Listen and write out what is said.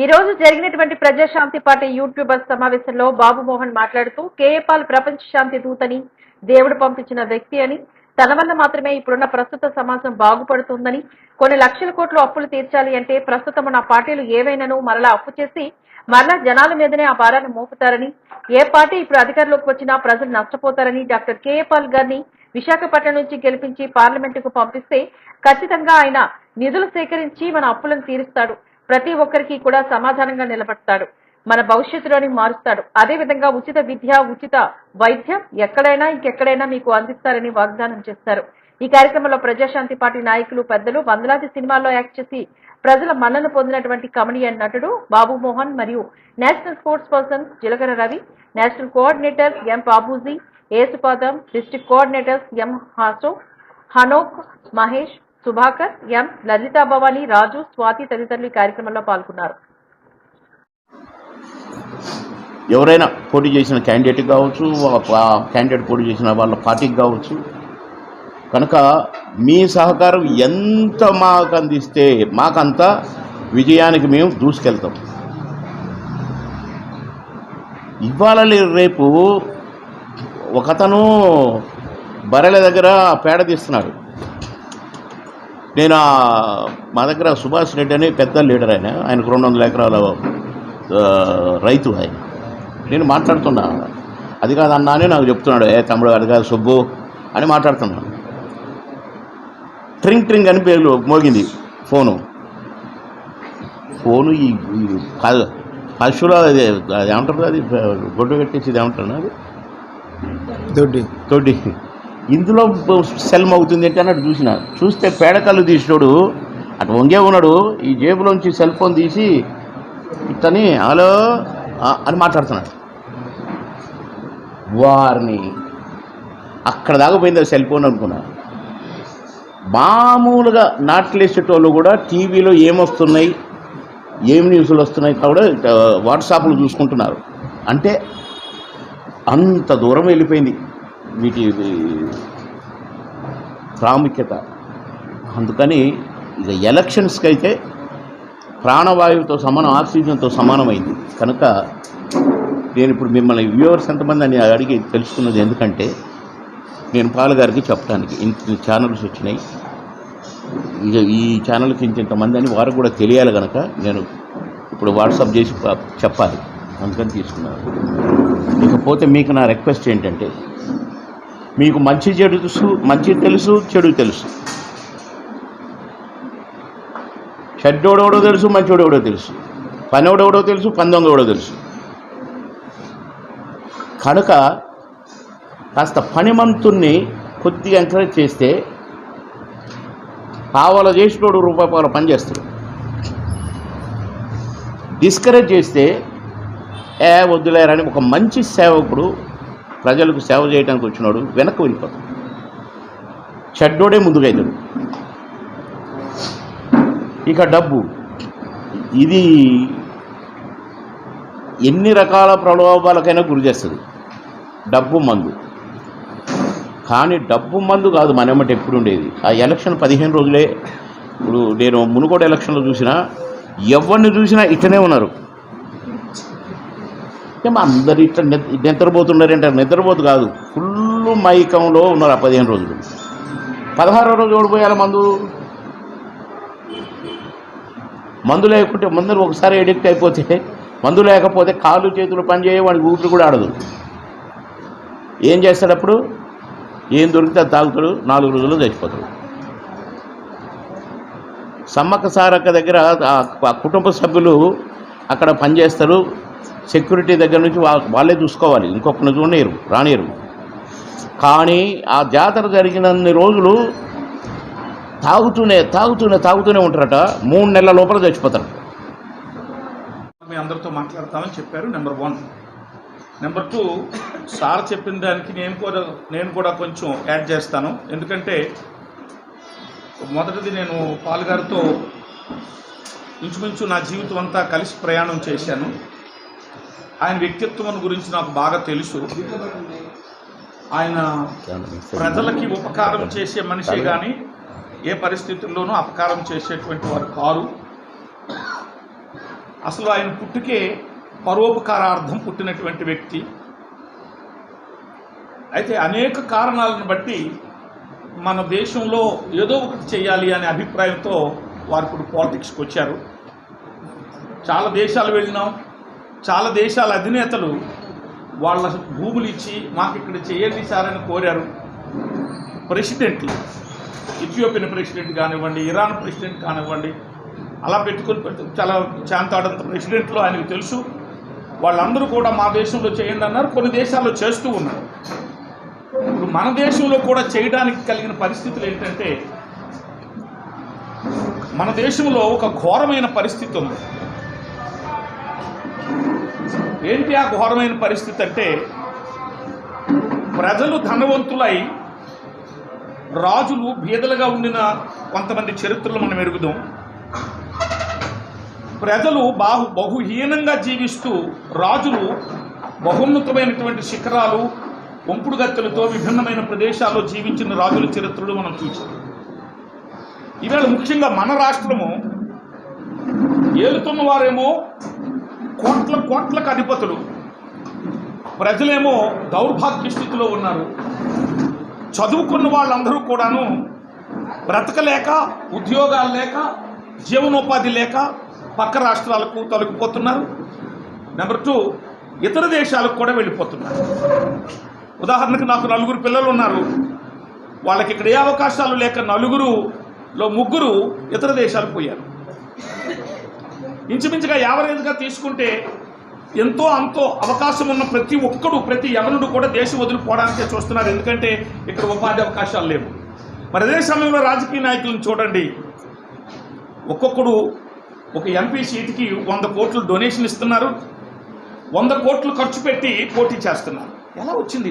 ఈ రోజు జరిగినటువంటి ప్రజాశాంతి పార్టీ యూట్యూబర్ సమావేశంలో బాబు మోహన్ మాట్లాడుతూ కేఏపాల్ ప్రపంచ శాంతి దూతని దేవుడు పంపించిన వ్యక్తి అని. తన వల్ల మాత్రమే ఇప్పుడున్న ప్రస్తుత సమాజం బాగుపడుతుందని. కొన్ని లక్షల కోట్లు అప్పులు తీర్చాలి అంటే ప్రస్తుతం ఉన్న పార్టీలు ఏవైనాను మరలా అప్పు చేసి మరలా జనాల మీదనే ఆ భారాన్ని మోపుతారని. ఏ పార్టీ ఇప్పుడు అధికారంలోకి వచ్చినా ప్రజలు నష్టపోతారని డాక్టర్ కేఏపాల్ గారిని విశాఖపట్నం నుంచి గెలిపించి పార్లమెంటుకు పంపిస్తే ఖచ్చితంగా ఆయన నిధులు సేకరించి మన అప్పులను తీరుస్తాడు. ప్రతి ఒక్కరికి కూడా సమాధానంగా నిలబడతాడు. మన భవిష్యత్తులోని మారుస్తాడు. అదే విధంగా ఉచిత విద్య ఉచిత వైద్యం ఎక్కడైనా ఇంకెక్కడైనా మీకు అందిస్తారని వాగ్దానం చేస్తారు. ఈ కార్యక్రమంలో ప్రజాశాంతి పార్టీ నాయకులు పెద్దలు వందలాది సినిమాల్లో యాక్ట్ చేసి ప్రజల మన్నను పొందినటువంటి కమెడియన్ నటుడు బాబు మోహన్ మరియు national sports person Jilakara Ravi national coordinator M Babuji Yesupadam district coordinators M హాసో Hanok Mahesh Subhakar M. Lalitha Bhavani Raju Swathi తదితరులు ఈ కార్యక్రమంలో పాల్గొన్నారు. ఎవరైనా పోటీ చేసిన క్యాండిడేట్ కావచ్చు క్యాండిడేట్ పోటీ చేసిన వాళ్ళ పార్టీకి కావచ్చు కనుక మీ సహకారం ఎంత మాకు అందిస్తే మాకంత విజయానికి మేము దూసుకెళ్తాం. ఇవాళ రేపు ఒకతను బర్రెల దగ్గర పేడ తీస్తున్నాడు. నేను మా దగ్గర సుభాష్ రెడ్డి అని పెద్ద లీడర్ ఆయన. ఆయనకు రెండు వందల ఎకరాల రైతు ఆయన. నేను మాట్లాడుతున్నా. అది కాదు అన్నా అని నాకు చెప్తున్నాడు. ఏ తమ్ముడు అది కాదు సుబ్బు అని మాట్లాడుతున్నాను ట్రింగ్ ట్రింగ్ అని పేరు మోగింది ఫోను. ఫోను ఈ పశువుల అది అది ఏమంటారు అది? గొడ్డు కట్టేసి ఇది ఏమంటారు అది? దొడ్డి. తోటి ఇందులో సెల్మ్ అవుతుంది ఏంటి అన్నట్టు చూసిన. చూస్తే పేడకళ్ళు తీసినోడు అటు వంగే ఉన్నాడు ఈ జేబులోంచి సెల్ ఫోన్ తీసి ఇతని హలో అని మాట్లాడుతున్నాడు. వారిని అక్కడ దాకా పోయింది ఆ సెల్ ఫోన్ అనుకున్నా. మామూలుగా నాట్లేసేటోళ్ళు కూడా టీవీలో ఏమొస్తున్నాయి ఏం న్యూస్లు వస్తున్నాయి కూడా వాట్సాప్లు వాట్సాప్లో చూసుకుంటున్నారు. అంటే అంత దూరం వెళ్ళిపోయింది. వీటి ప్రాముఖ్యత. అందుకని ఇక ఎలక్షన్స్కి అయితే ప్రాణవాయువుతో సమానం ఆక్సిజన్తో సమానమైంది. కనుక నేను ఇప్పుడు మిమ్మల్ని వ్యూవర్స్ ఎంతమంది అని అడిగి తెలుసుకున్నది ఎందుకంటే నేను పాలగారికి చెప్పడానికి ఇంత ఛానల్స్ వచ్చినాయి. ఇక ఈ ఛానల్కి ఇంతమంది అని వారికి కూడా తెలియాలి కనుక నేను ఇప్పుడు వాట్సాప్ చేసి చెప్పాలి. అందుకని తీసుకున్నాను. ఇకపోతే మీకు నా రిక్వెస్ట్ ఏంటంటే మీకు మంచి చెడు తెలుసు మంచి తెలుసు చెడు తెలుసు. చెడ్డోడెవడో తెలుసు మంచోడెవడో తెలుసు. పనోడెవడో తెలుసు పందొంగెవడో తెలుసు. కనుక కాస్త పనిమంతుణ్ణి కొద్దిగా ఎంకరేజ్ చేస్తే పావల చేసినోడు రూపాయి పావల పనిచేస్తాడు. డిస్కరేజ్ చేస్తే ఏ వద్దులేరని ఒక మంచి సేవకుడు ప్రజలకు సేవ చేయడానికి వచ్చినాడు వెనక్కి వెళ్ళిపోతాడు. చెడ్డోడే ముందుకైతాడు ఇక డబ్బు. ఇది ఎన్ని రకాల ప్రలోభాలకైనా గురి చేస్తుంది. డబ్బు మందు. కానీ డబ్బు మందు కాదు మన ఎమ్మటి ఎప్పుడు ఉండేది. ఆ ఎలక్షన్ పదిహేను రోజులే. ఇప్పుడు నేను మునుగోడు ఎలక్షన్లో చూసినా ఎవరిని చూసినా ఇట్లనే ఉన్నారు. ఏమో అందరు ఇట్లా నిద్రపోతున్నారంటే నిద్రపోతు కాదు. ఫుల్ మైకంలో ఉన్నారు ఆ పదిహేను రోజులు. పదహారో రోజు ఓడిపోయాల మందు? మందు లేకుంటే మందులు ఒకసారి ఎడిక్ట్ అయిపోతే మందు లేకపోతే కాళ్ళు చేతులు పనిచేయ వాడికి ఊపిరి కూడా ఆడదు. ఏం చేస్తాడు అప్పుడు? ఏం దొరికితే అది తాగుతాడు నాలుగు రోజుల్లో చచ్చిపోతాడు. సమ్మక్క సారక్క దగ్గర ఆ కుటుంబ సభ్యులు అక్కడ పనిచేస్తారు. సెక్యూరిటీ దగ్గర నుంచి వాళ్ళే చూసుకోవాలి. ఇంకొకరిని చూడలేరు రానేరు కానీ ఆ జాతర జరిగినన్ని రోజులు తాగుతూనే తాగుతూనే తాగుతూనే ఉంటారట. మూడు నెలల లోపల చచ్చిపోతారు. మీ అందరితో మాట్లాడతామని చెప్పారు number one. Number two sir చెప్పిన దానికి నేను కూడా నేను కూడా కొంచెం యాడ్ చేస్తాను. ఎందుకంటే మొదటిది నేను పాలుగారితో ఇంచుమించు నా జీవితం అంతా కలిసి ప్రయాణం చేశాను. ఆయన వ్యక్తిత్వం గురించి నాకు బాగా తెలుసు. ఆయన ప్రజలకి ఉపకారం చేసే మనిషి కానీ ఏ పరిస్థితుల్లోనూ అపకారం చేసేటువంటి వారు కారు. అసలు ఆయన పుట్టుకే పరోపకారార్థం పుట్టినటువంటి వ్యక్తి. అయితే అనేక కారణాలను బట్టి మన దేశంలో ఏదో ఒకటి చేయాలి అనే అభిప్రాయంతో వారు ఇప్పుడు పాలిటిక్స్కి వచ్చారు. చాలా దేశాలు వెళ్ళినాం. చాలా దేశాల అధినేతలు వాళ్ళ భూములు ఇచ్చి మాకు ఇక్కడ చేయండి సార్ అని కోరారు. ప్రెసిడెంట్లు ఇథియోపియన్ ప్రెసిడెంట్ కానివ్వండి ఇరాన్ ప్రెసిడెంట్ కానివ్వండి అలా పెట్టుకుని చాలా చాంతాడంత ప్రెసిడెంట్లు ఆయనకు తెలుసు. వాళ్ళందరూ కూడా మా దేశంలో చేయండి అన్నారు కొన్ని దేశాల్లో చేస్తూ ఉన్నారు. ఇప్పుడు మన దేశంలో కూడా చేయడానికి కలిగిన పరిస్థితులు ఏంటంటే మన దేశంలో ఒక ఘోరమైన పరిస్థితి ఉంది. ఏంటి ఆ ఘోరమైన పరిస్థితి అంటే ప్రజలు ధనవంతులై రాజులు బీదలుగా ఉండిన కొంతమంది చరిత్రలు మనం ఎరుగుదాం. ప్రజలు బాహు బహుహీనంగా జీవిస్తూ రాజులు బహున్నతమైనటువంటి శిఖరాలు వంపుడుగత్తెలతో విభిన్నమైన ప్రదేశాల్లో జీవించిన రాజుల చరిత్రలు మనం చూసాం. ఈవేళ ముఖ్యంగా మన రాష్ట్రము ఏలుతున్న వారేమో కోట్ల కోట్లకు అధిపతులు ప్రజలేమో దౌర్భాగ్య స్థితిలో ఉన్నారు. చదువుకున్న వాళ్ళందరూ కూడాను బ్రతకలేక ఉద్యోగాలు లేక జీవనోపాధి లేక పక్క రాష్ట్రాలకు తొలగిపోతున్నారు నెంబర్ టూ ఇతర దేశాలకు కూడా వెళ్ళిపోతున్నారు. ఉదాహరణకు నాకు నలుగురు పిల్లలు ఉన్నారు. వాళ్ళకి ఇక్కడ ఏ అవకాశాలు లేక నలుగురులో ముగ్గురు ఇతర దేశాలకు పోయారు. ఇంచుమించుగా యావరేజ్గా తీసుకుంటే ఎంతో అంతో అవకాశం ఉన్న ప్రతి ఒక్కడు ప్రతి యవనుడు కూడా దేశం వదిలిపోవడానికే చూస్తున్నారు. ఎందుకంటే ఇక్కడ ఉపాధి అవకాశాలు లేవు. మరి అదే సమయంలో రాజకీయ నాయకులను చూడండి. ఒక్కొక్కడు ఒక ఎంపీ సీటుకి వంద కోట్లు డొనేషన్ ఇస్తున్నారు. వంద కోట్లు ఖర్చు పెట్టి పోటీ చేస్తున్నారు. ఎలా వచ్చింది?